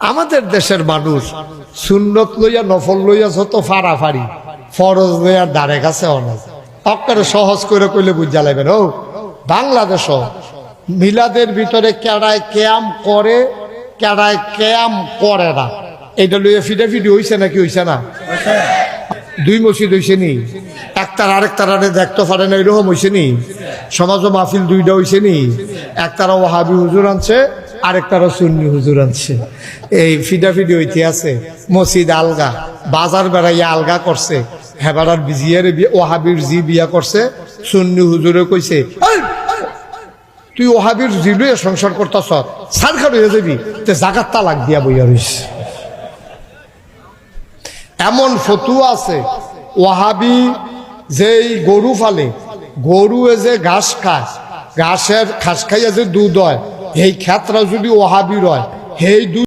আমাদের দেশের মানুষ সুন্নত লইয়া, নফল লইয়া যত ফাড়াফাড়ি, ফরজ লইয়া দাঁড়ে কাছে অনেক অক্কারে সহজ করে কইলে বুঝা লাগবেন ও বাংলাদেশ মিলাদের ভিতরে কেড়ায় ক্যাম করে, কেড়ায় ক্যাম করে না। এটা লইয়া ফিডা ফিডি হইছে নাকি হইছে না? দুই মসজিদ হইছে নি? একটার আরেক তারারে দেখতে পারে না, এরকম হইছে নি? সমাজ মাহফিল দুইটা হইছে নি? একতারা ওহাবি হুজুর আনছে আরেকটারা সুন্নি হুজুর আনছে। এই ফিডা ফিডি হইতে আছে মসজিদ আলগা বাজার বেড়াইয়া আলগা করছে। হেবারার বিজিয়ারে ওহাবির জি বিয়া করছে। সুন্নি হুজুরে কইছে "এই, তুই ওহাবির জি লইয়া সংসার করতাস সারখার হয়ে যাবি তে জাগাত তালাক দিয়া বইয়া রইস। এমন ফতুয়া আছে ওয়াহাবি যেই গরু ফালে গরু যে ঘাস খায় ঘাসের ঘাস খাইয়া যে দুধ হয় এই ক্ষেত্রে যদি ওহাবির হয় সেই